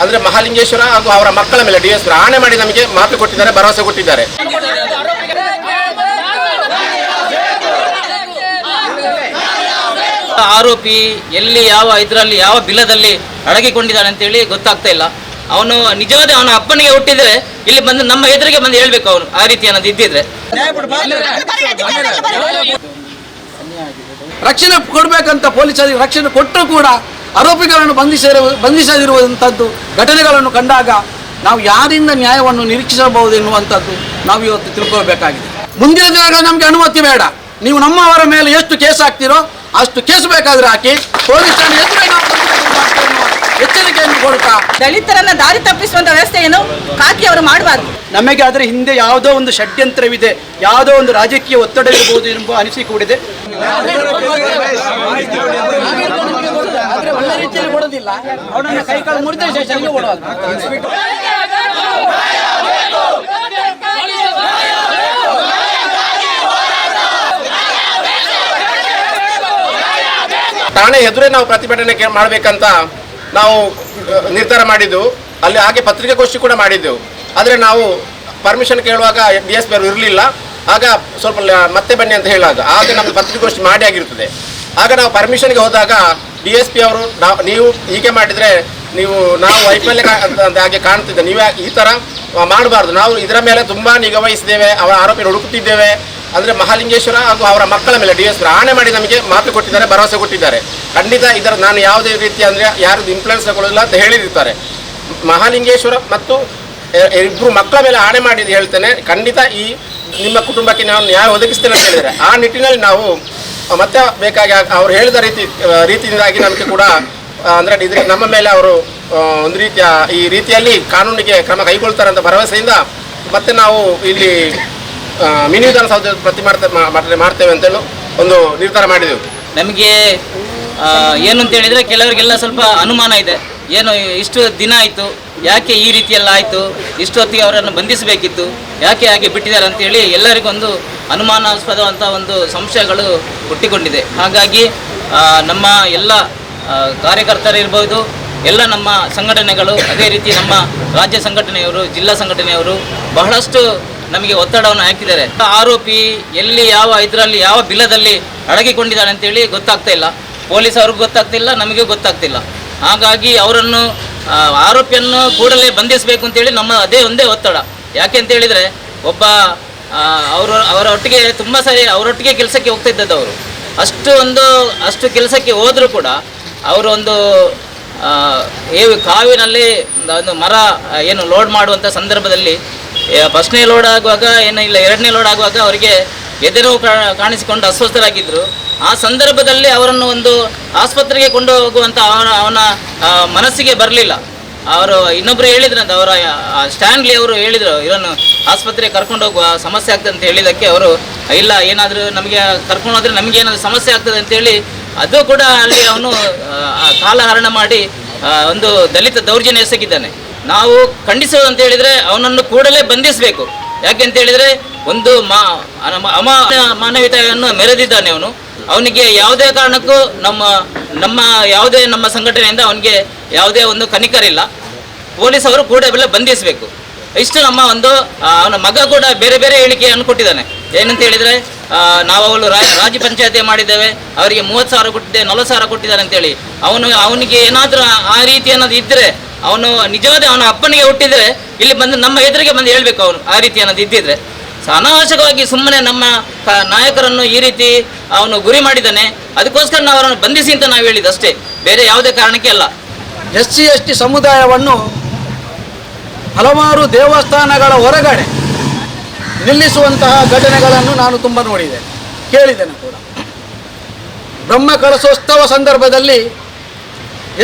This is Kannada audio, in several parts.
ಅಂದ್ರೆ ಮಹಾಲಿಂಗೇಶ್ವರ ಹಾಗೂ ಅವರ ಮಕ್ಕಳ ಮೇಲೆ ಡಿ ಎಸ್ ಆಣೆ ಮಾಡಿ ನಮಗೆ ಮಾತು ಕೊಟ್ಟಿದ್ದಾರೆ ಭರವಸೆ ಕೊಟ್ಟಿದ್ದಾರೆ ಆರೋಪಿ ಎಲ್ಲಿ ಯಾವ ಇದರಲ್ಲಿ ಯಾವ ಬಿಲದಲ್ಲಿ ಅಡಗಿಕೊಂಡಿದ್ದಾನೆ ಅಂತೇಳಿ ಗೊತ್ತಾಗ್ತಾ ಇಲ್ಲ ಅವನು ನಿಜವಾದ ಅವನ ಅಪ್ಪನಿಗೆ ಹುಟ್ಟಿದ್ರೆ ಇಲ್ಲಿ ಬಂದು ನಮ್ಮ ಎದುರಿಗೆ ಬಂದು ಹೇಳ್ಬೇಕು ಅವನು ಆ ರೀತಿ ಅನ್ನೋದು ಇದ್ದಿದ್ರೆ ರಕ್ಷಣೆ ಕೊಡಬೇಕಂತ ಪೊಲೀಸರಿಗೆ ರಕ್ಷಣೆ ಕೊಟ್ಟರೂ ಕೂಡ ಆರೋಪಿಗಳನ್ನು ಬಂಧಿಸಿರುವ ಬಂಧಿಸದಿರುವಂಥದ್ದು ಘಟನೆಗಳನ್ನು ಕಂಡಾಗ ನಾವು ಯಾರಿಂದ ನ್ಯಾಯವನ್ನು ನಿರೀಕ್ಷಿಸಬಹುದು ಎನ್ನುವಂಥದ್ದು ನಾವು ಇವತ್ತು ತಿಳ್ಕೊಳ್ಬೇಕಾಗಿದೆ. ಮುಂದಿನ ದಿನಗಳ ನಮಗೆ ಅನುಮತಿ ಬೇಡ. ನೀವು ನಮ್ಮವರ ಮೇಲೆ ಎಷ್ಟು ಕೇಸ್ ಹಾಕ್ತಿರೋ ಅಷ್ಟು ಕೇಸ್ ಬೇಕಾದ್ರೆ ಹಾಕಿ ಪೊಲೀಸ್ ಠಾಣೆ ನಾವು ಪ್ರತಿಭಟನೆ ಮಾಡ್ತೇವೆ ಎಚ್ಚರಿಕೆಯನ್ನು ಕೊಡ್ತಾ ದಲಿತರನ್ನ ದಾರಿ ತಪ್ಪಿಸುವಂತ ವ್ಯವಸ್ಥೆಯನ್ನು ಕಾಕಿ ಅವರು ಮಾಡಬಾರ್ದು. ನಮಗೆ ಅದರ ಹಿಂದೆ ಯಾವುದೋ ಒಂದು ಷಡ್ಯಂತ್ರವಿದೆ ಯಾವುದೋ ಒಂದು ರಾಜಕೀಯ ಒತ್ತಡ ಇರಬಹುದು ಎಂಬ ಅನಿಸಿಕೆ ಕೂಡಿದೆ ಆದ್ರೆ ಎದುರೇ ನಾವು ಪ್ರತಿಭಟನೆ ಮಾಡಬೇಕಂತ ಮಾಡ್ಬೇಕಂತ ನಾವು ನಿರ್ಧಾರ ಮಾಡಿದ್ದು ಅಲ್ಲಿ ಹಾಗೆ ಪತ್ರಿಕಾಗೋಷ್ಠಿ ಕೂಡ ಮಾಡಿದ್ದೆವು. ಆದರೆ ನಾವು ಪರ್ಮಿಷನ್ ಕೇಳುವಾಗ ಡಿ ಎಸ್ ಪಿ ಅವರು ಇರಲಿಲ್ಲ. ಆಗ ಸ್ವಲ್ಪ ಮತ್ತೆ ಬನ್ನಿ ಅಂತ ಹೇಳುವಾಗ ಆಗ ನಮ್ಮ ಪತ್ರಿಕಾಗೋಷ್ಠಿ ಮಾಡಿ ಆಗಿರ್ತದೆ. ಆಗ ನಾವು ಪರ್ಮಿಷನ್ಗೆ ಹೋದಾಗ ಡಿ ಎಸ್ ಪಿ ಅವರು ನಾವು ಹೀಗೆ ಮಾಡಿದರೆ ನೀವು, ನಾವು ವೈಫಲ್ಯ ಹಾಗೆ ಕಾಣ್ತಿದ್ದೆ. ನೀವು ಈ ಥರ ಮಾಡಬಾರ್ದು. ನಾವು ಇದರ ಮೇಲೆ ತುಂಬ ನಿಗವಹಿಸಿದ್ದೇವೆ ಅವರ ಆರೋಪಿ ಹುಡುಕುತ್ತಿದ್ದೇವೆ. ಅಂದರೆ ಮಹಾಲಿಂಗೇಶ್ವರ ಹಾಗೂ ಅವರ ಮಕ್ಕಳ ಮೇಲೆ ಡಿ ಎಸ್ ಆಣೆ ಮಾಡಿ ನಮಗೆ ಮಾತು ಕೊಟ್ಟಿದ್ದಾರೆ, ಭರವಸೆ ಕೊಟ್ಟಿದ್ದಾರೆ. ಖಂಡಿತ ಇದರ, ನಾನು ಯಾವುದೇ ರೀತಿ ಅಂದರೆ ಯಾರದ್ದು ಇನ್ಫ್ಲುಯೆನ್ಸ್ ತಗೊಳ್ಳೋದಿಲ್ಲ ಅಂತ ಹೇಳಿರ್ತಾರೆ ಮಹಾಲಿಂಗೇಶ್ವರ ಮತ್ತು ಇಬ್ರು ಮಕ್ಕಳ ಮೇಲೆ ಆಣೆ ಮಾಡಿದ್ದು ಹೇಳ್ತೇನೆ. ಖಂಡಿತ ಈ ನಿಮ್ಮ ಕುಟುಂಬಕ್ಕೆ ನಾನು ನ್ಯಾಯ ಒದಗಿಸ್ತೇನೆ ಅಂತ ಹೇಳಿದರೆ ಆ ನಿಟ್ಟಿನಲ್ಲಿ ನಾವು ಮತ್ತೆ ಬೇಕಾಗಿ ಅವ್ರು ಹೇಳಿದ ರೀತಿ ರೀತಿಯಿಂದಾಗಿ ನಮಗೆ ಕೂಡ ಅಂದರೆ ಇದ್ರ, ನಮ್ಮ ಮೇಲೆ ಅವರು ಒಂದು ರೀತಿಯ, ಈ ರೀತಿಯಲ್ಲಿ ಕಾನೂನಿಗೆ ಕ್ರಮ ಕೈಗೊಳ್ತಾರೆ ಅಂತ ಭರವಸೆಯಿಂದ ಮತ್ತೆ ನಾವು ಇಲ್ಲಿ ಮಿನಿ ವಿಧಾನಸೌಧ ಪ್ರತಿ ಮಾಡ್ತೇವೆ ಮಾಡ್ತೇವೆ ಅಂತೇಳಿ ಒಂದು ನಿರ್ಧಾರ ಮಾಡಿದೆವು. ನಮಗೆ ಏನು ಅಂತ ಹೇಳಿದರೆ ಕೆಲವರಿಗೆಲ್ಲ ಸ್ವಲ್ಪ ಅನುಮಾನ ಇದೆ. ಏನು, ಇಷ್ಟು ದಿನ ಆಯಿತು. ಯಾಕೆ ಈ ರೀತಿಯೆಲ್ಲ ಆಯಿತು? ಇಷ್ಟೊತ್ತಿಗೆ ಅವರನ್ನು ಬಂಧಿಸಬೇಕಿತ್ತು. ಯಾಕೆ ಹಾಗೆ ಬಿಟ್ಟಿದ್ದಾರೆ ಅಂತೇಳಿ ಎಲ್ಲರಿಗೊಂದು ಅನುಮಾನಾಸ್ಪದವಂಥ ಒಂದು ಸಂಶಯಗಳು ಹುಟ್ಟಿಕೊಂಡಿದೆ. ಹಾಗಾಗಿ ನಮ್ಮ ಎಲ್ಲ ಕಾರ್ಯಕರ್ತರಿರ್ಬೋದು, ಎಲ್ಲ ನಮ್ಮ ಸಂಘಟನೆಗಳು, ಅದೇ ರೀತಿ ನಮ್ಮ ರಾಜ್ಯ ಸಂಘಟನೆಯವರು, ಜಿಲ್ಲಾ ಸಂಘಟನೆಯವರು ಬಹಳಷ್ಟು ನಮಗೆ ಒತ್ತಡವನ್ನು ಹಾಕಿದ್ದಾರೆ. ಆರೋಪಿ ಎಲ್ಲಿ ಯಾವ ಇದರಲ್ಲಿ, ಯಾವ ಬಿಲದಲ್ಲಿ ಅಡಗಿಕೊಂಡಿದ್ದಾನೆ ಅಂತೇಳಿ ಗೊತ್ತಾಗ್ತಾ ಇಲ್ಲ. ಪೊಲೀಸ್ ಅವ್ರಿಗೂ ಗೊತ್ತಾಗ್ತಿಲ್ಲ, ನಮಗೂ ಗೊತ್ತಾಗ್ತಿಲ್ಲ. ಹಾಗಾಗಿ ಅವರನ್ನು ಆರೋಪಿಯನ್ನು ಕೂಡಲೇ ಬಂಧಿಸಬೇಕು ಅಂತೇಳಿ ನಮ್ಮ ಅದೇ ಒಂದೇ ಒತ್ತಡ. ಯಾಕೆ ಅಂತ ಹೇಳಿದರೆ ಒಬ್ಬ ಅವರು ಅವರ ಒಟ್ಟಿಗೆ ತುಂಬ ಸರಿ ಅವರೊಟ್ಟಿಗೆ ಕೆಲಸಕ್ಕೆ ಹೋಗ್ತಾ ಇದ್ದದ್ದು ಅವರು. ಅಷ್ಟು ಒಂದು ಅಷ್ಟು ಕೆಲಸಕ್ಕೆ ಹೋದರೂ ಕೂಡ ಅವರು ಆ, ಏವು ಕಾವಿನಲ್ಲಿ ಒಂದು ಮರ ಏನು ಲೋಡ್ ಮಾಡುವಂಥ ಸಂದರ್ಭದಲ್ಲಿ ಫಸ್ಟ್ನೇ ಲೋಡ್ ಆಗುವಾಗ ಏನು ಇಲ್ಲ ಎರಡನೇ ಲೋಡ್ ಆಗುವಾಗ ಅವರಿಗೆ ಎದೆ ನೋವು ಕಾಣಿಸಿಕೊಂಡು ಅಸ್ವಸ್ಥರಾಗಿದ್ದರು ಆ ಸಂದರ್ಭದಲ್ಲಿ ಅವರನ್ನು ಒಂದು ಆಸ್ಪತ್ರೆಗೆ ಕೊಂಡು ಹೋಗುವಂಥ ಅವನ ಅವನ ಮನಸ್ಸಿಗೆ ಬರಲಿಲ್ಲ. ಅವರು ಇನ್ನೊಬ್ಬರು ಹೇಳಿದ್ರಂತ ಅವರ ಸ್ಟ್ಯಾನ್ಲಿ ಅವರು ಹೇಳಿದರು ಇವರನ್ನು ಆಸ್ಪತ್ರೆಗೆ ಕರ್ಕೊಂಡು ಹೋಗುವ ಸಮಸ್ಯೆ ಆಗ್ತದೆ ಅಂತ ಹೇಳಿದ್ದಕ್ಕೆ ಅವರು, ಇಲ್ಲ, ಏನಾದರೂ ನಮಗೆ ಕರ್ಕೊಂಡು ಹೋದರೆ ನಮಗೆ ಏನಾದರೂ ಸಮಸ್ಯೆ ಆಗ್ತದೆ ಅಂತೇಳಿ ಅದು ಕೂಡ ಅಲ್ಲಿ ಅವನು ಕಾಲಹರಣ ಮಾಡಿ ಒಂದು ದಲಿತ ದೌರ್ಜನ್ಯ ಎಸಗಿದ್ದಾನೆ. ನಾವು ಖಂಡಿಸೋದು ಅಂತ ಹೇಳಿದರೆ ಅವನನ್ನು ಕೂಡಲೇ ಬಂಧಿಸಬೇಕು. ಯಾಕೆ ಅಂತ ಹೇಳಿದರೆ, ಒಂದು ಮಾ ಅಮ ಮಾನವೀಯತೆಯನ್ನು ಮೆರೆದಿದ್ದಾನೆ ಅವನು. ಅವನಿಗೆ ಯಾವುದೇ ಕಾರಣಕ್ಕೂ ನಮ್ಮ ನಮ್ಮ ಯಾವುದೇ ನಮ್ಮ ಸಂಘಟನೆಯಿಂದ ಅವನಿಗೆ ಯಾವುದೇ ಒಂದು ಕನಿಕರಿಲ್ಲ. ಪೊಲೀಸ್ ಅವರು ಕೂಡಲೇ ಬಂಧಿಸಬೇಕು. ಇಷ್ಟು ನಮ್ಮ ಒಂದು ಅವನ ಮಗ ಕೂಡ ಬೇರೆ ಬೇರೆ ಹೇಳಿಕೆಯನ್ನು ಕೊಟ್ಟಿದ್ದಾನೆ. ಏನಂತ ಹೇಳಿದ್ರೆ ನಾವು ಅವಳು ರಾಜ್ಯ ಪಂಚಾಯತಿ ಮಾಡಿದ್ದೇವೆ, ಅವರಿಗೆ ಮೂವತ್ತು ಸಾವಿರ ಕೊಟ್ಟಿದ್ದೆ ನಲವತ್ತು ಸಾವಿರ ಕೊಟ್ಟಿದ್ದಾನೆ ಅಂತೇಳಿ. ಅವನು, ಅವನಿಗೆ ಏನಾದರೂ ಆ ರೀತಿ ಅನ್ನೋದು ಇದ್ದರೆ ಅವನು ನಿಜವಾದ ಅವನ ಅಪ್ಪನಿಗೆ ಹುಟ್ಟಿದ್ರೆ, ಇಲ್ಲಿ ಬಂದು ನಮ್ಮ ಎದುರಿಗೆ ಬಂದು ಹೇಳಬೇಕು ಅವನು ಆ ರೀತಿ ಅನ್ನೋದು ಇದ್ದಿದ್ರೆ. ಅನಾವಶ್ಯಕವಾಗಿ ಸುಮ್ಮನೆ ನಮ್ಮ ನಾಯಕರನ್ನು ಈ ರೀತಿ ಅವನು ಗುರಿ ಮಾಡಿದ್ದಾನೆ. ಅದಕ್ಕೋಸ್ಕರ ನಾವು ಅವರನ್ನು ಬಂಧಿಸಿ ಅಂತ ನಾವು ಹೇಳಿದಷ್ಟೇ ಬೇರೆ ಯಾವುದೇ ಕಾರಣಕ್ಕೆ ಅಲ್ಲ. ಎಸ್ ಸಿ ಎಸ್ ಟಿ ಸಮುದಾಯವನ್ನು ಹಲವಾರು ದೇವಸ್ಥಾನಗಳ ಹೊರಗಡೆ ನಿಲ್ಲಿಸುವಂತಹ ಘಟನೆಗಳನ್ನು ನಾನು ತುಂಬ ನೋಡಿದೆ. ಕೇಳಿದ್ದೇನೆ ಕೂಡ. ಬ್ರಹ್ಮ ಕಳಸೋತ್ಸವ ಸಂದರ್ಭದಲ್ಲಿ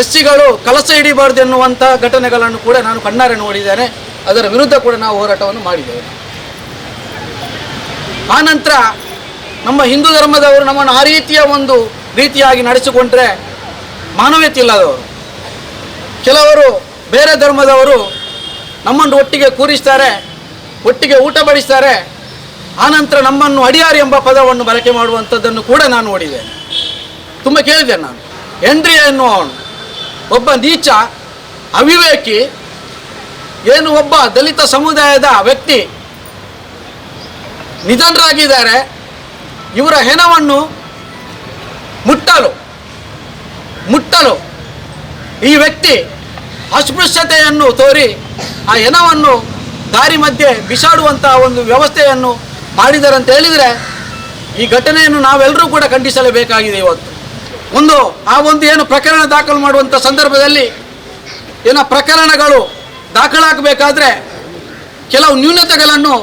ಎಸ್ ಸಿಗಳು ಕಲಸ ಹಿಡಿಬಾರ್ದು ಎನ್ನುವಂಥ ಘಟನೆಗಳನ್ನು ಕೂಡ ನಾನು ಕಣ್ಣಾರೆ ನೋಡಿದ್ದೇನೆ. ಅದರ ವಿರುದ್ಧ ಕೂಡ ನಾವು ಹೋರಾಟವನ್ನು ಮಾಡಿದ್ದೇವೆ. ಆನಂತರ ನಮ್ಮ ಹಿಂದೂ ಧರ್ಮದವರು ನಮ್ಮನ್ನು ಆ ರೀತಿಯ ಒಂದು ರೀತಿಯಾಗಿ ನಡೆಸಿಕೊಂಡ್ರೆ ಮಾನವೀಯತೆ ಇಲ್ಲದವರು. ಕೆಲವರು ಬೇರೆ ಧರ್ಮದವರು ನಮ್ಮನ್ನು ಒಟ್ಟಿಗೆ ಕೂರಿಸ್ತಾರೆ, ಒಟ್ಟಿಗೆ ಊಟ ಬಡಿಸ್ತಾರೆ, ಆನಂತರ ನಮ್ಮನ್ನು ಅಡಿಯಾರಿ ಎಂಬ ಪದವನ್ನು ಬಳಕೆ ಮಾಡುವಂಥದ್ದನ್ನು ಕೂಡ ನಾನು ನೋಡಿದೆ. ತುಂಬ ಕೇಳಿದೆ ನಾನು. ಎಂದ್ರಿಯ ಎನ್ನುವವನು, ಒಬ್ಬ ನೀಚ, ಅವಿವೇಕಿ, ಏನು ಒಬ್ಬ ದಲಿತ ಸಮುದಾಯದ ವ್ಯಕ್ತಿ ನಿಧನರಾಗಿದ್ದಾರೆ. ಇವರ ಹೆಣವನ್ನು ಮುಟ್ಟಲು ಮುಟ್ಟಲು ಈ ವ್ಯಕ್ತಿ ಅಸ್ಪೃಶ್ಯತೆಯನ್ನು ತೋರಿ ಆ ಹೆಣವನ್ನು ದಾರಿ ಮಧ್ಯೆ ಬಿಸಾಡುವಂತಹ ಒಂದು ವ್ಯವಸ್ಥೆಯನ್ನು ಮಾಡಿದ್ದಾರೆ ಅಂತ ಹೇಳಿದರೆ ಈ ಘಟನೆಯನ್ನು ನಾವೆಲ್ಲರೂ ಕೂಡ ಖಂಡಿಸಲೇಬೇಕಾಗಿದೆ ಇವತ್ತು. ಒಂದು, ಆ ಒಂದು ಏನು ಪ್ರಕರಣ ದಾಖಲು ಮಾಡುವಂಥ ಸಂದರ್ಭದಲ್ಲಿ ಏನೋ ಪ್ರಕರಣಗಳು ದಾಖಲಾಗಬೇಕಾದ್ರೆ ಕೆಲವು ನ್ಯೂನತೆಗಳನ್ನು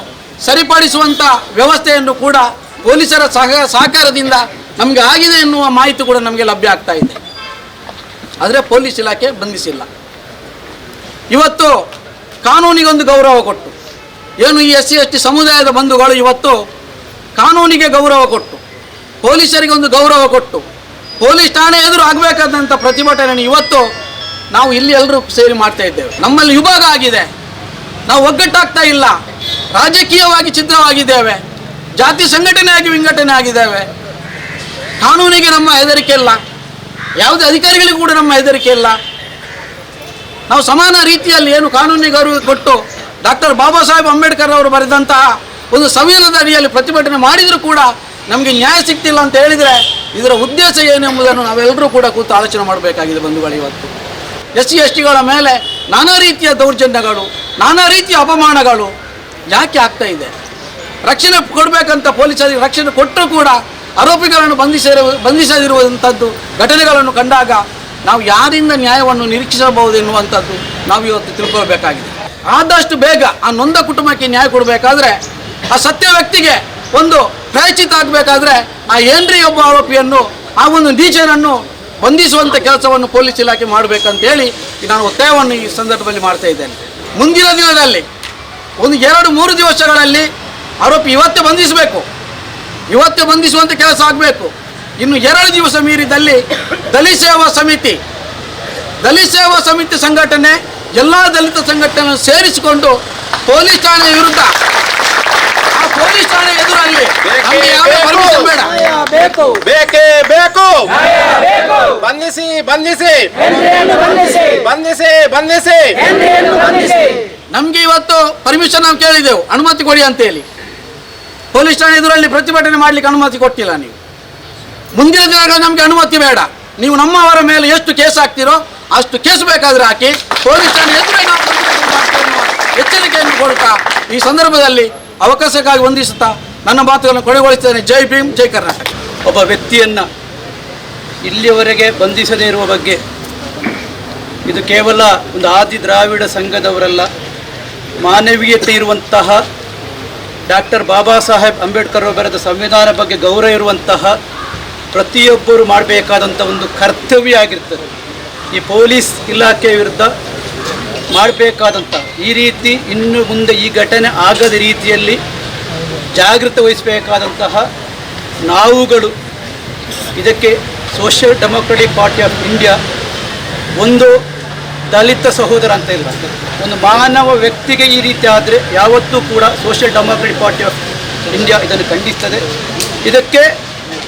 ಸರಿಪಡಿಸುವಂಥ ವ್ಯವಸ್ಥೆಯನ್ನು ಕೂಡ ಪೊಲೀಸರ ಸಹ ಸಹಕಾರದಿಂದ ನಮಗೆ ಆಗಿದೆ ಎನ್ನುವ ಮಾಹಿತಿ ಕೂಡ ನಮಗೆ ಲಭ್ಯ ಆಗ್ತಾ ಇದೆ. ಆದರೆ ಪೊಲೀಸ್ ಇಲಾಖೆ ಬಂಧಿಸಿಲ್ಲ. ಇವತ್ತು ಕಾನೂನಿಗೊಂದು ಗೌರವ ಕೊಟ್ಟು, ಏನು ಈ ಎಸ್ ಸಿ ಎಸ್ ಟಿ ಸಮುದಾಯದ ಬಂಧುಗಳು ಇವತ್ತು ಕಾನೂನಿಗೆ ಗೌರವ ಕೊಟ್ಟು ಪೊಲೀಸರಿಗೆ ಒಂದು ಗೌರವ ಕೊಟ್ಟು, ಪೊಲೀಸ್ ಠಾಣೆ ಎದುರು ಆಗಬೇಕಾದಂಥ ಪ್ರತಿಭಟನೆ ಇವತ್ತು ನಾವು ಇಲ್ಲಿ ಎಲ್ಲರೂ ಸೇರಿ ಮಾಡ್ತಾ ಇದ್ದೇವೆ. ನಮ್ಮಲ್ಲಿ ವಿಭಾಗ ಆಗಿದೆ. ನಾವು ಒಗ್ಗಟ್ಟಾಗ್ತಾ ಇಲ್ಲ. ರಾಜಕೀಯವಾಗಿ ಛಿದ್ರವಾಗಿದ್ದೇವೆ. ಜಾತಿ ಸಂಘಟನೆಯಾಗಿ ವಿಂಗಡಣೆ ಆಗಿದ್ದೇವೆ ಕಾನೂನಿಗೆ ನಮ್ಮ ಹೆದರಿಕೆ ಇಲ್ಲ. ಯಾವುದೇ ಅಧಿಕಾರಿಗಳಿಗೂ ಕೂಡ ನಮ್ಮ ಹೆದರಿಕೆ ಇಲ್ಲ. ನಾವು ಸಮಾನ ರೀತಿಯಲ್ಲಿ ಏನು ಕಾನೂನಿಗೆ ಕೊಟ್ಟು ಡಾಕ್ಟರ್ ಬಾಬಾ ಸಾಹೇಬ್ ಅಂಬೇಡ್ಕರ್ ಅವರು ಬರೆದಂತಹ ಒಂದು ಸಂವಿಧಾನದ ಅಡಿಯಲ್ಲಿ ಪ್ರತಿಭಟನೆ ಮಾಡಿದರೂ ಕೂಡ ನಮಗೆ ನ್ಯಾಯ ಸಿಗ್ತಿಲ್ಲ ಅಂತ ಹೇಳಿದರೆ ಇದರ ಉದ್ದೇಶ ಏನೆಂಬುದನ್ನು ನಾವೆಲ್ಲರೂ ಕೂಡ ಕೂತು ಆಲೋಚನೆ ಮಾಡಬೇಕಾಗಿದೆ ಬಂಧುಗಳು ಇವತ್ತು. ಎಸ್ ಸಿ ಎಸ್ ಟಿಗಳ ಮೇಲೆ ನಾನಾ ರೀತಿಯ ದೌರ್ಜನ್ಯಗಳು, ನಾನಾ ರೀತಿಯ ಅಪಮಾನಗಳು ಯಾಕೆ ಆಗ್ತಾ ಇದೆ? ರಕ್ಷಣೆ ಕೊಡಬೇಕಂತ ಪೊಲೀಸರಿಗೆ ರಕ್ಷಣೆ ಕೊಟ್ಟರೂ ಕೂಡ ಆರೋಪಿಗಳನ್ನು ಬಂಧಿಸಿರುವ ಬಂಧಿಸದಿರುವಂಥದ್ದು ಘಟನೆಗಳನ್ನು ಕಂಡಾಗ ನಾವು ಯಾರಿಂದ ನ್ಯಾಯವನ್ನು ನಿರೀಕ್ಷಿಸಬಹುದು ಎನ್ನುವಂಥದ್ದು ನಾವು ಇವತ್ತು ತಿಳ್ಕೊಳ್ಬೇಕಾಗಿದೆ. ಆದಷ್ಟು ಬೇಗ ಆ ನೊಂದ ಕುಟುಂಬಕ್ಕೆ ನ್ಯಾಯ ಕೊಡಬೇಕಾದ್ರೆ, ಆ ಸತ್ಯ ವ್ಯಕ್ತಿಗೆ ಒಂದು ಪ್ರಾಯಚಿತ ಆಗಬೇಕಾದ್ರೆ ಆ ಏನ್ರಿ ಒಬ್ಬ ಆರೋಪಿಯನ್ನು, ಆ ಒಂದು ನೀಚನನ್ನು ಬಂಧಿಸುವಂಥ ಕೆಲಸವನ್ನು ಪೊಲೀಸ್ ಇಲಾಖೆ ಮಾಡಬೇಕಂತೇಳಿ ನಾನು ಒತ್ತಾಯವನ್ನು ಈ ಸಂದರ್ಭದಲ್ಲಿ ಮಾಡ್ತಾ ಇದ್ದೇನೆ. ಮುಂದಿನ ದಿನದಲ್ಲಿ ಒಂದು ಎರಡು ಮೂರು ದಿವಸಗಳಲ್ಲಿ ಆರೋಪಿ ಇವತ್ತೇ ಬಂಧಿಸಬೇಕು. ಇವತ್ತೇ ಬಂಧಿಸುವಂಥ ಕೆಲಸ ಆಗಬೇಕು. ಇನ್ನು ಎರಡು ದಿವಸ ಮೀರಿದಲ್ಲಿ ದಲಿತ ಸೇವಾ ಸಮಿತಿ ದಲಿತ ಸೇವಾ ಸಮಿತಿ ಸಂಘಟನೆ ಎಲ್ಲ ದಲಿತ ಸಂಘಟನೆ ಸೇರಿಸಿಕೊಂಡು ಪೊಲೀಸ್ ಠಾಣೆ ವಿರುದ್ಧ ಆ ಪೊಲೀಸ್ ಠಾಣೆ ಬೇಕು ಬಂಧಿಸಿ ಬಂಧಿಸಿ. ಬಂಧಿಸಿ. ಬಂಧಿಸಿ. ನಮಗೆ ಇವತ್ತು ಪರ್ಮಿಷನ್ ನಾವು ಕೇಳಿದೆವು. ಅನುಮತಿ ಕೊಡಿ ಅಂತೇಳಿ ಪೊಲೀಸ್ ಠಾಣೆ ಎದುರಲ್ಲಿ ಪ್ರತಿಭಟನೆ ಮಾಡಲಿಕ್ಕೆ ಅನುಮತಿ ಕೊಟ್ಟಿಲ್ಲ ನೀವು. ಮುಂದಿನ ದಿನಗಳ ನಮಗೆ ಅನುಮತಿ ಬೇಡ. ನೀವು ನಮ್ಮವರ ಮೇಲೆ ಎಷ್ಟು ಕೇಸ್ ಹಾಕ್ತೀರೋ ಅಷ್ಟು ಕೇಸ್ ಬೇಕಾದರೆ ಹಾಕಿ ಪೊಲೀಸ್ ಠಾಣೆ ಎದುರೇ ಎಚ್ಚರಿಕೆಯನ್ನು ಕೊಡುತ್ತಾ ಈ ಸಂದರ್ಭದಲ್ಲಿ ಅವಕಾಶಕ್ಕಾಗಿ ವಂದಿಸುತ್ತಾ ನನ್ನ ಮಾತುಗಳನ್ನು ಕೊನೆಗೊಳಿಸ್ತೇನೆ ಜೈ ಭೀಮ್, ಜೈ ಕರ್ನಾಟಕ. ಒಬ್ಬ ವ್ಯಕ್ತಿಯನ್ನು ಇಲ್ಲಿಯವರೆಗೆ ಬಂಧಿಸದೇ ಇರುವ ಬಗ್ಗೆ ಇದು ಕೇವಲ ಒಂದು ಆದಿ ದ್ರಾವಿಡ ಸಂಘದವರಲ್ಲ. ಮಾನವೀಯತೆ ಇರುವಂತಹ ಡಾಕ್ಟರ್ ಬಾಬಾ ಸಾಹೇಬ್ ಅಂಬೇಡ್ಕರ್ ಬರೆದ ಸಂವಿಧಾನ ಬಗ್ಗೆ ಗೌರವ ಇರುವಂತಹ ಪ್ರತಿಯೊಬ್ಬರು ಮಾಡಬೇಕಾದಂಥ ಒಂದು ಕರ್ತವ್ಯ ಆಗಿರ್ತದೆ. ಈ ಪೊಲೀಸ್ ಇಲಾಖೆ ವಿರುದ್ಧ ಮಾಡಬೇಕಾದಂಥ ಈ ರೀತಿ ಇನ್ನು ಮುಂದೆ ಈ ಘಟನೆ ಆಗದ ರೀತಿಯಲ್ಲಿ ಜಾಗೃತ ವಹಿಸಬೇಕಾದಂತಹ ನಾವುಗಳು ಇದಕ್ಕೆ social democratic party of India ಒಂದು ದಲಿತ ಸಹೋದರ ಅಂತ ಇಲ್ಲ. ಒಂದು ಮಾನವ ವ್ಯಕ್ತಿಗೆ ಈ ರೀತಿ ಆದರೆ ಯಾವತ್ತೂ ಕೂಡ social democratic party of India ಇದನ್ನು ಖಂಡಿಸ್ತದೆ. ಇದಕ್ಕೆ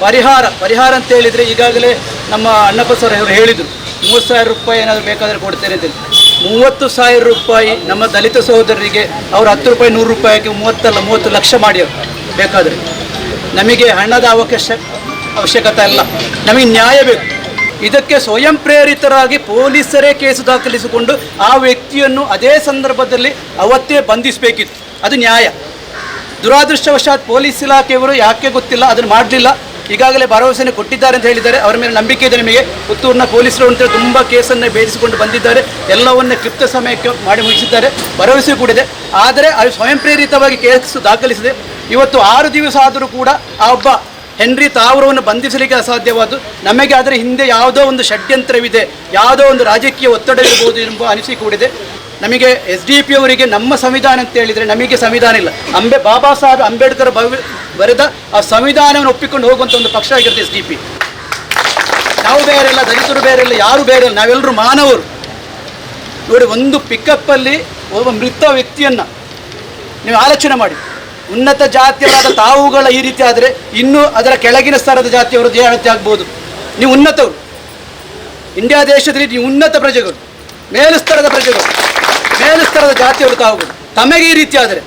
ಪರಿಹಾರ ಪರಿಹಾರ ಅಂತ ಹೇಳಿದರೆ ಈಗಾಗಲೇ ನಮ್ಮ ಅಣ್ಣಪ್ಪ ಸರ್ ಅವರು ಹೇಳಿದರು, ಮೂವತ್ತು ಸಾವಿರ ರೂಪಾಯಿ ಏನಾದರೂ ಬೇಕಾದರೆ ಕೊಡ್ತೇನೆ ಅಂತ. ಮೂವತ್ತು ಸಾವಿರ ರೂಪಾಯಿ ನಮ್ಮ ದಲಿತ ಸಹೋದರರಿಗೆ ಅವರು ಹತ್ತು ರೂಪಾಯಿ, ನೂರು ರೂಪಾಯಿಗೆ ಮೂವತ್ತಲ್ಲ, ಮೂವತ್ತು ಲಕ್ಷ ಮಾಡಿ ಬೇಕಾದರೆ. ನಮಗೆ ಹಣದ ಅವಕಾಶ ಅವಶ್ಯಕತೆ ಇಲ್ಲ ನಮಗೆ ನ್ಯಾಯ ಬೇಕು. ಇದಕ್ಕೆ ಸ್ವಯಂ ಪ್ರೇರಿತರಾಗಿ ಪೊಲೀಸರೇ ಕೇಸು ದಾಖಲಿಸಿಕೊಂಡು ಆ ವ್ಯಕ್ತಿಯನ್ನು ಅದೇ ಸಂದರ್ಭದಲ್ಲಿ ಅವತ್ತೇ ಬಂಧಿಸಬೇಕಿತ್ತು. ಅದು ನ್ಯಾಯ. ದುರಾದೃಷ್ಟವಶಾತ್ ಪೊಲೀಸ್ ಇಲಾಖೆಯವರು ಯಾಕೆ ಗೊತ್ತಿಲ್ಲ, ಅದನ್ನು ಮಾಡಲಿಲ್ಲ. ಈಗಾಗಲೇ ಭರವಸೆಯನ್ನು ಕೊಟ್ಟಿದ್ದಾರೆ ಅಂತ ಹೇಳಿದ್ದಾರೆ. ಅವರ ಮೇಲೆ ನಂಬಿಕೆ ಇದೆ ನಿಮಗೆ. ಪುತ್ತೂರಿನ ಪೊಲೀಸರು ಅಂತ ತುಂಬ ಕೇಸನ್ನು ಬೇಯಿಸಿಕೊಂಡು ಬಂದಿದ್ದಾರೆ. ಎಲ್ಲವನ್ನ ಕ್ಲಿಪ್ತ ಸಮಯಕ್ಕೆ ಮಾಡಿ ಮುಗಿಸಿದ್ದಾರೆ. ಭರವಸೆ ಕೂಡಿದೆ ಆದರೆ ಅದು ಸ್ವಯಂ ಪ್ರೇರಿತವಾಗಿ ಕೇಸು ದಾಖಲಿಸಿದೆ. ಇವತ್ತು ಆರು ದಿವಸ ಆದರೂ ಕೂಡ ಆ ಒಬ್ಬ ಹೆನ್ರಿ ತಾವರವನ್ನು ಬಂಧಿಸಲಿಕ್ಕೆ ಅಸಾಧ್ಯವಾದ್ದು. ನಮಗೆ ಅದರ ಹಿಂದೆ ಯಾವುದೋ ಒಂದು ಷಡ್ಯಂತ್ರವಿದೆ. ಯಾವುದೋ ಒಂದು ರಾಜಕೀಯ ಒತ್ತಡ ಇರಬಹುದು ಎಂಬ ಅನಿಸಿಕೆ ಕೂಡಿದೆ. ನಮಗೆ ಎಸ್ ಡಿ ಪಿ ಅವರಿಗೆ ನಮ್ಮ ಸಂವಿಧಾನ ಅಂತ ಹೇಳಿದರೆ ನಮಗೆ ಸಂವಿಧಾನ ಇಲ್ಲ. ಅಂಬೆ ಬಾಬಾ ಸಾಹೇಬ್ ಅಂಬೇಡ್ಕರ್ ಬರೆದ ಆ ಸಂವಿಧಾನವನ್ನು ಒಪ್ಪಿಕೊಂಡು ಹೋಗುವಂಥ ಒಂದು ಪಕ್ಷ ಆಗಿರುತ್ತೆ ಎಸ್ ಡಿ ಪಿ ನಾವು ಬೇರೆ ಇಲ್ಲ ದಲಿತರು ಬೇರೆ ಇಲ್ಲ ಯಾರು ಬೇರೆ ಇಲ್ಲ ನಾವೆಲ್ಲರೂ ಮಾನವರು. ನೋಡಿ, ಒಂದು ಪಿಕಪ್ಪಲ್ಲಿ ಒಬ್ಬ ಮೃತ ವ್ಯಕ್ತಿಯನ್ನು ನೀವು ಆಲೋಚನೆ ಮಾಡಿ. ಉನ್ನತ ಜಾತಿಯವರಾದ ತಾವುಗಳ ಈ ರೀತಿ ಆದರೆ ಇನ್ನೂ ಅದರ ಕೆಳಗಿನ ಸ್ತರದ ಜಾತಿಯವರು ಯಾವ ರೀತಿ ಆಗ್ಬೋದು. ನೀವು ಉನ್ನತವರು ಇಂಡಿಯಾ ದೇಶದಲ್ಲಿ ನೀವು ಉನ್ನತ ಪ್ರಜೆಗಳು. ಮೇಲುಸ್ತರದ ಪ್ರಜೆಗಳು. ಮೇಲುಸ್ತರದ ಜಾತಿಯವರು ತಾವುಗಳು. ತಮಗೆ ಈ ರೀತಿ ಆದರೆ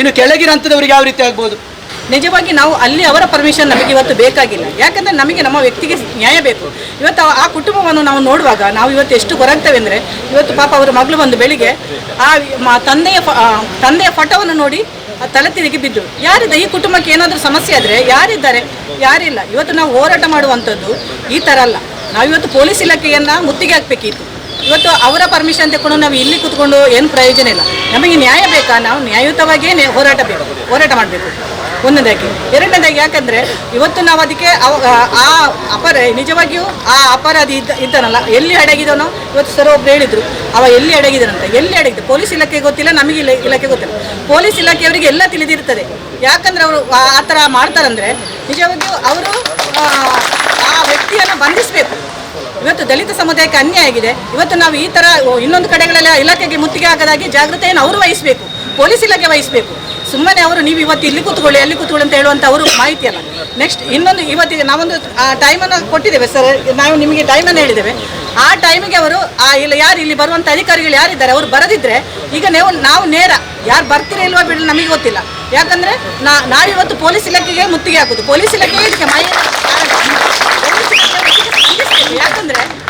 ಇನ್ನು ಕೆಳಗಿನ ಹಂತದವರಿಗೆ ಯಾವ ರೀತಿ ಆಗ್ಬೋದು? ನಿಜವಾಗಿ ನಾವು ಅಲ್ಲಿ ಅವರ ಪರ್ಮಿಷನ್ ನಮಗೆ ಇವತ್ತು ಬೇಕಾಗಿಲ್ಲ. ಯಾಕಂದ್ರೆ ನಮಗೆ ನಮ್ಮ ವ್ಯಕ್ತಿಗೆ ನ್ಯಾಯ ಬೇಕು. ಇವತ್ತು ಆ ಕುಟುಂಬವನ್ನು ನಾವು ನೋಡುವಾಗ ನಾವು ಇವತ್ತು ಎಷ್ಟು ಹೊರಗ್ತೇವೆ ಅಂದರೆ ಇವತ್ತು ಪಾಪ ಅವರ ಮಗಳು ಬಂದು ಬೆಳಿಗ್ಗೆ ಆ ತಂದೆಯ ತಂದೆಯ ಫೋಟೋವನ್ನು ನೋಡಿ ತಲೆ ತಿರುಗಿ ಬಿದ್ದು. ಯಾರಿದೆ? ಈ ಕುಟುಂಬಕ್ಕೆ ಏನಾದರೂ ಸಮಸ್ಯೆ ಆದರೆ ಯಾರಿದ್ದಾರೆ? ಯಾರಿಲ್ಲ. ಇವತ್ತು ನಾವು ಹೋರಾಟ ಮಾಡುವಂಥದ್ದು ಈ ಥರ ಅಲ್ಲ. ನಾವಿವತ್ತು ಪೊಲೀಸ್ ಇಲಾಖೆಯನ್ನು ಮುತ್ತಿಗೆ ಹಾಕಬೇಕಿತ್ತು. ಇವತ್ತು ಅವರ ಪರ್ಮಿಷನ್ ತಗೊಂಡು ನಾವು ಇಲ್ಲಿ ಕೂತ್ಕೊಂಡು ಏನು ಪ್ರಯೋಜನ ಇಲ್ಲ. ನಮಗೆ ನ್ಯಾಯ ಬೇಕಾ? ನಾವು ನ್ಯಾಯಯುತವಾಗಿಯೇ ಹೋರಾಟ ಬೇಕು ಹೋರಾಟ ಮಾಡಬೇಕು. ಒಂದನೇದಾಗಿ. ಎರಡನೇದಾಗಿ ಯಾಕಂದರೆ ಇವತ್ತು ನಾವು ಅದಕ್ಕೆ ಆ- ಅಪರ ನಿಜವಾಗಿಯೂ ಆ ಅಪರಾಧಿ ಇದ್ದ ಇದ್ದಾನಲ್ಲ. ಎಲ್ಲಿ ಅಡಗಿದನೋ ಇವತ್ತು ಸರ್ ಒಬ್ರು ಹೇಳಿದ್ರು. ಅವ ಎಲ್ಲಿ ಅಡಗಿದಾನಂತ. ಎಲ್ಲಿ ಅಡಗಿದ? ಪೊಲೀಸ್ ಇಲಾಖೆ ಗೊತ್ತಿಲ್ಲ, ನಮಗೆ ಇಲ್ಲ ಇಲಾಖೆ ಗೊತ್ತಿಲ್ಲ. ಪೊಲೀಸ್ ಇಲಾಖೆಯವರಿಗೆ ಎಲ್ಲ ತಿಳಿದಿರ್ತದೆ ಯಾಕಂದರೆ ಅವರು ಆ ಥರ ಮಾಡ್ತಾರಂದರೆ ನಿಜವಾಗಿಯೂ ಅವರು, ಆ ವ್ಯಕ್ತಿಯನ್ನು ಬಂಧಿಸಬೇಕು. ಇವತ್ತು ದಲಿತ ಸಮುದಾಯಕ್ಕೆ ಅನ್ಯಾಯ ಆಗಿದೆ. ಇವತ್ತು ನಾವು ಈ ಥರ ಇನ್ನೊಂದು ಕಡೆಗಳೆಲ್ಲ ಇಲಾಖೆಗೆ ಮುತ್ತಿಗೆ ಹಾಕದಾಗಿ ಜಾಗೃತೆಯನ್ನು ಅವರು ವಹಿಸಬೇಕು. ಪೊಲೀಸ್ ಇಲಾಖೆ ವಹಿಸಬೇಕು. ಸುಮ್ಮನೆ ಅವರು ನೀವು ಇವತ್ತು ಇಲ್ಲಿ ಕೂತ್ಕೊಳ್ಳಿ ಅಲ್ಲಿ ಕೂತ್ಕೊಳ್ಳಿ ಅಂತ ಹೇಳುವಂತ ಅವರು ಮಾಹಿತಿ ಅಲ್ಲ. ನೆಕ್ಸ್ಟ್ ಇನ್ನೊಂದು ಇವತ್ತಿಗೆ ನಾವೊಂದು ಟೈಮನ್ನು ಕೊಟ್ಟಿದ್ದೇವೆ ಸರ್ ನಾವು ನಿಮಗೆ ಟೈಮನ್ನು ಹೇಳಿದ್ದೇವೆ. ಆ ಟೈಮಿಗೆ ಅವರು ಆ ಇಲ್ಲ ಯಾರು ಇಲ್ಲಿ ಬರುವಂಥ ಅಧಿಕಾರಿಗಳು ಯಾರಿದ್ದಾರೆ ಅವರು ಬರದಿದ್ರೆ ಈಗ ನೀವು ನಾವು ನೇರ ಯಾರು ಬರ್ತೀರಿ ಇಲ್ವಾ ಬಿಡಲಿ ನಮಗೆ ಗೊತ್ತಿಲ್ಲ. ಯಾಕಂದ್ರೆ ನಾ ನಾವಿವತ್ತು ಪೊಲೀಸ್ ಇಲಾಖೆಗೆ ಮುತ್ತಿಗೆ ಹಾಕುದು. ಪೊಲೀಸ್ ಇಲಾಖೆಗೆ ಇದಕ್ಕೆ ಮಾಹಿತಿ ಯಾಕಂದರೆ ಆ,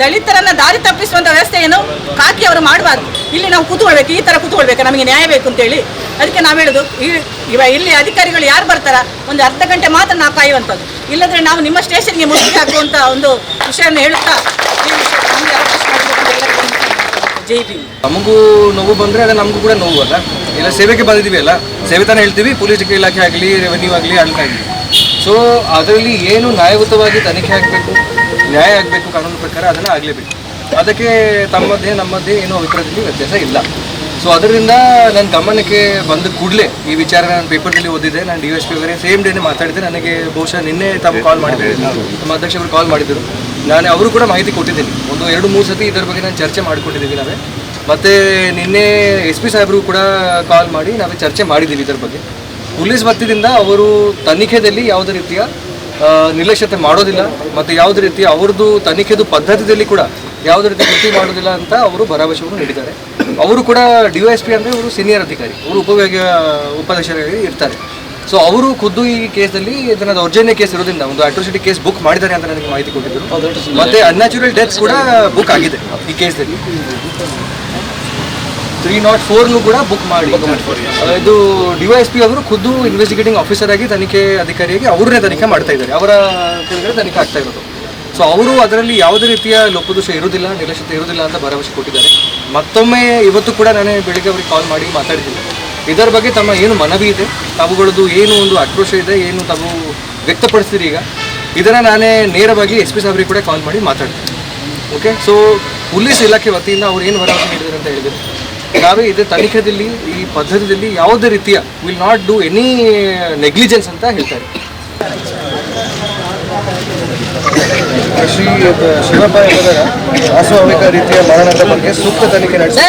ದಲಿತರನ್ನ ದಾರಿ ತಪ್ಪಿಸುವಂಥ ವ್ಯವಸ್ಥೆಯನ್ನು ಕಾಕಿ ಅವರು ಮಾಡಬಾರ್ದು. ಇಲ್ಲಿ ನಾವು ಕೂತ್ಕೊಳ್ಬೇಕು, ಈ ತರ ಕೂತ್ಕೊಳ್ಬೇಕು, ನಮಗೆ ನ್ಯಾಯ ಬೇಕು ಅಂತೇಳಿ. ಅದಕ್ಕೆ ನಾವು ಹೇಳೋದು, ಈ, ಇವ ಇಲ್ಲಿ ಅಧಿಕಾರಿಗಳು ಯಾರು ಬರ್ತಾರ? ಒಂದು ಅರ್ಧ ಗಂಟೆ ಮಾತ್ರ ನಾವು ಕಾಯುವಂಥದ್ದು. ಇಲ್ಲದ್ರೆ ನಾವು ನಿಮ್ಮ ಸ್ಟೇಷನ್ಗೆ ಮುತ್ತಿಗೆ ಹಾಕುವಂಥ ಒಂದು ವಿಷಯವನ್ನು ಹೇಳುತ್ತಾ? ನಮಗೂ ನೋವು ಬಂದರೆ ಅದು ನಮಗೂ ಕೂಡ ನೋವು ಅಲ್ಲ? ಇಲ್ಲ ಸೇವೆಗೆ ಬಂದಿದ್ದೀವಿ ಅಲ್ಲ? ಸೇವೆ ತಾನೇ ಹೇಳ್ತೀವಿ, ಪೊಲೀಸ್ ಇಲಾಖೆ ಆಗಲಿ ರೆವೆನ್ಯೂ ಆಗಲಿ, ಆಡಳಿತ ಆಗಲಿ. ಸೊ ಅದರಲ್ಲಿ ಏನು ನ್ಯಾಯಯುತವಾಗಿ ತನಿಖೆ ಆಗಬೇಕು? ನ್ಯಾಯ ಆಗಬೇಕು ಕಾನೂನು ಪ್ರಕಾರ ಅದನ್ನು ಆಗಲೇಬೇಕು. ಅದಕ್ಕೆ ತಮ್ಮದೇ ನಮ್ಮದೇ ಏನೋ ಅಭಿಪ್ರಾಯದಲ್ಲಿ ವ್ಯತ್ಯಾಸ ಇಲ್ಲ. ಸೊ ಅದರಿಂದ ನನ್ನ ಗಮನಕ್ಕೆ ಬಂದ ಕೂಡಲೇ ಈ ವಿಚಾರ ನಾನು ಪೇಪರ್ದಲ್ಲಿ ಓದಿದೆ. ನಾನು ಡಿ ಎಸ್ ಪಿ ಅವರೇ ಸೇಮ್ ಡೇನೇ ಮಾತಾಡಿದೆ. ನನಗೆ ಬಹುಶಃ ನಿನ್ನೆ ತಾವು ಕಾಲ್ ಮಾಡಿದ್ರು. ನಮ್ಮ ಅಧ್ಯಕ್ಷರು ಕಾಲ್ ಮಾಡಿದರು. ನಾನು ಅವರು ಕೂಡ ಮಾಹಿತಿ ಕೊಟ್ಟಿದ್ದೀನಿ. ಒಂದು ಎರಡು, ಮೂರು ಸತಿ ಇದರ ಬಗ್ಗೆ ನಾನು ಚರ್ಚೆ ಮಾಡಿಕೊಟ್ಟಿದ್ದೀವಿ ನಾವೇ. ಮತ್ತು ನಿನ್ನೆ ಎಸ್ ಪಿ ಸಾಹೇಬರು ಕೂಡ ಕಾಲ್ ಮಾಡಿ ನಾವೇ ಚರ್ಚೆ ಮಾಡಿದ್ದೀವಿ ಇದರ ಬಗ್ಗೆ. ಪೊಲೀಸ್ ಬತ್ತಿದಿಂದ ಅವರು ತನಿಖೆಯಲ್ಲಿ ಯಾವುದೇ ರೀತಿಯ ನಿರ್ಲಕ್ಷ್ಯತೆ ಮಾಡೋದಿಲ್ಲ ಮತ್ತು ಯಾವುದೇ ರೀತಿ ಅವ್ರದ್ದು ತನಿಖೆದು ಪದ್ಧತಿಯಲ್ಲಿ ಕೂಡ ಯಾವುದೇ ರೀತಿ ಕೃತಿ ಮಾಡೋದಿಲ್ಲ ಅಂತ ಅವರು ಭರವಸೆಯನ್ನು ನೀಡಿದ್ದಾರೆ. ಅವರು ಕೂಡ ಡಿ ಎಸ್ ಪಿ ಅಂದರೆ ಅವರು ಸೀನಿಯರ್ ಅಧಿಕಾರಿ ಅವರು ಉಪವಿಭಾಗ ಉಪಾಧ್ಯಕ್ಷರಾಗಿ ಇರ್ತಾರೆ. ಸೊ ಅವರು ಖುದ್ದು ಈ ಕೇಸಲ್ಲಿ ಇದನ್ನ ದೌರ್ಜನ್ಯ ಕೇಸ್ ಇರೋದ್ರಿಂದ ಒಂದು ಅಟ್ರೋಸಿಟಿ ಕೇಸ್ ಬುಕ್ ಮಾಡಿದ್ದಾರೆ ಅಂತ ನನಗೆ ಮಾಹಿತಿ ಕೊಟ್ಟಿದ್ದರು. ಮತ್ತೆ ಅನ್ಯಾಚುರಲ್ ಡೆತ್ ಕೂಡ ಬುಕ್ ಆಗಿದೆ ಈ ಕೇಸಲ್ಲಿ ತ್ರೀ ನಾಟ್ ಫೋರ್ನು ಕೂಡ ಬುಕ್ ಮಾಡಿ. ಇದು ಎಸ್ ಪಿ ಅವರು ಖುದ್ದು ಇನ್ವೆಸ್ಟಿಗೇಟಿಂಗ್ ಆಫೀಸರ್ ಆಗಿ ತನಿಖೆ ಅಧಿಕಾರಿಯಾಗಿ ಅವರನ್ನೇ ತನಿಖೆ ಮಾಡ್ತಾ ಇದ್ದಾರೆ. ಅವರ ಕೆಳಗಡೆ ತನಿಖೆ ಆಗ್ತಾ ಇರೋದು. ಸೊ ಅವರು ಅದರಲ್ಲಿ ಯಾವುದೇ ರೀತಿಯ ಲೋಪದೋಷ ಇರುವುದಿಲ್ಲ ನಿರ್ಲಕ್ಷ್ಯತೆ ಇರುವುದಿಲ್ಲ ಅಂತ ಭರವಸೆ ಕೊಟ್ಟಿದ್ದಾರೆ. ಮತ್ತೊಮ್ಮೆ ಇವತ್ತು ಕೂಡ ನಾನೇ ಬೆಳಿಗ್ಗೆ ಅವರಿಗೆ ಕಾಲ್ ಮಾಡಿ ಮಾತಾಡಿದ್ದೀನಿ. ಇದರ ಬಗ್ಗೆ ತಮ್ಮ ಏನು ಮನವಿ ಇದೆ ತಾವುಗಳದ್ದು ಏನು ಒಂದು ಆಕ್ರೋಶ ಇದೆ ಏನು ತಾವು ವ್ಯಕ್ತಪಡಿಸ್ತೀರಿ ಈಗ? ಇದನ್ನು ನಾನೇ ನೇರವಾಗಿ ಎಸ್ ಪಿ ಸಾಹೇಬ್ರಿಗೆ ಕೂಡ ಕಾಲ್ ಮಾಡಿ ಮಾತಾಡ್ತೀನಿ. ಓಕೆ ಸೊ ಪೊಲೀಸ್ ಇಲಾಖೆ ವತಿಯಿಂದ ಅವ್ರು ಏನು ಭರವಸೆ ನೀಡಿದ್ದಾರೆ ಅಂತ ಹೇಳಿದರೆ? ನಾವೇ ಇದೆ ತನಿಖೆಯಲ್ಲಿ ಈ ಪದ್ಧತಿಯಲ್ಲಿ ಯಾವುದೇ ರೀತಿಯ will not do any negligence ಅಂತ ಹೇಳ್ತಾರೆ. ಶ್ರೀ ಶಿವಪ್ಪ ಎಂಬುದರ ಅಸ್ವಾಭಾವಿಕ ರೀತಿಯ ಮರಣದ ಬಗ್ಗೆ ಸೂಕ್ತ ತನಿಖೆ ನಡೆಸಿ.